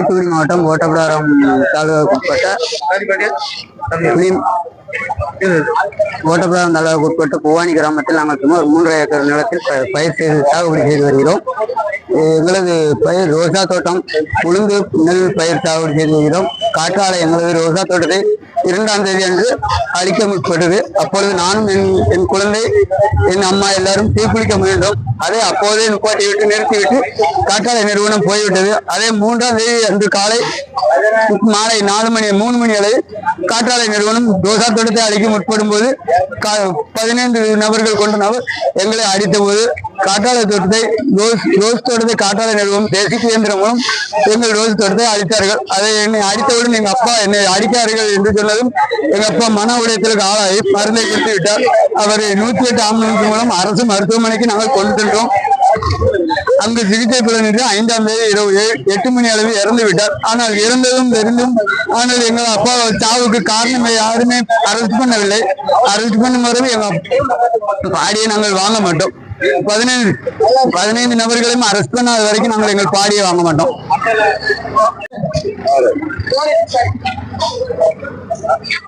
தூத்துக்குடி மாவட்டம் ஓட்டப்பிடாரம் தாலுகாவுக்குட்பட்ட புளி- ஓட்டப்பிடாரம் உட்பட்டு புவானி கிராமத்தில் நாங்கள் சுமார் மூன்றரை ஏக்கர் நிலத்தில் பயிர் செய்து சாகுபடி செய்து வருகிறோம். எங்களது பயிர் ரோசா தோட்டம் உளுந்து நெல் பயிர் சாகுபடி செய்து வருகிறோம். காற்றாலை எங்களது ரோசா தோட்டத்தை இரண்டாம் தேதி அன்று அழிக்க முற்பட்டது. அப்பொழுது நானும் என் என் குழந்தை என் அம்மா எல்லாரும் தீக்குளிக்க முயன்றோம். அதை அப்போதே நிப்பாட்டி விட்டு நிறுத்திவிட்டு காற்றாலை நிறுவனம் போய்விட்டது. அதே மூன்றாம் தேதி அன்று காலை மாலை நாலு மணி மூணு மணி அளவில் காற்றாலை நிறுவனம் ரோசா தோட்டத்தை அழிக்க முற்படும் போது பதினைந்து நபர்கள் கொண்ட நபர் எங்களை அடித்த போது காற்றாழ தோட்டத்தை ரோஸ் ரோஸ் தோட்டத்தை காற்றாழ நிறுவனம் தேசிய இயந்திரம் மூலம் எங்கள் ரோஸ் தோட்டத்தை அழித்தார்கள். அதை என்னை அடித்தவுடன் எங்க அப்பா என்னை அடித்தார்கள் என்று சொன்னதும் எங்க அப்பா மன உடையத்திற்கு ஆளாகி மருந்தை கொடுத்து விட்டார். அவரை நூத்தி எட்டு ஆம்புலன்ஸ் மூலம் அரசு மருத்துவமனைக்கு நாங்கள் கொண்டு சென்றோம். அங்கு சிகிச்சை பலனின்றி ஐந்தாம் தேதி இரவு ஏ- எட்டு மணி அளவில் இறந்து விட்டார். ஆனால் இறந்ததும் தெரிந்தும் ஆனால் எங்கள் அப்பா சாவுக்கு காரணம் யாருமே அரெஸ்ட் பண்ணவில்லை. அரெஸ்ட் பண்ணும் வரை எங்க அப்பா- பாடியை நாங்கள் வாங்க மாட்டோம். பதினைந்து பதினைந்து நபர்களையும் அரெஸ்ட் பண்ணாத வரைக்கும் நாங்கள் எங்கள் பாடியை வாங்க மாட்டோம்.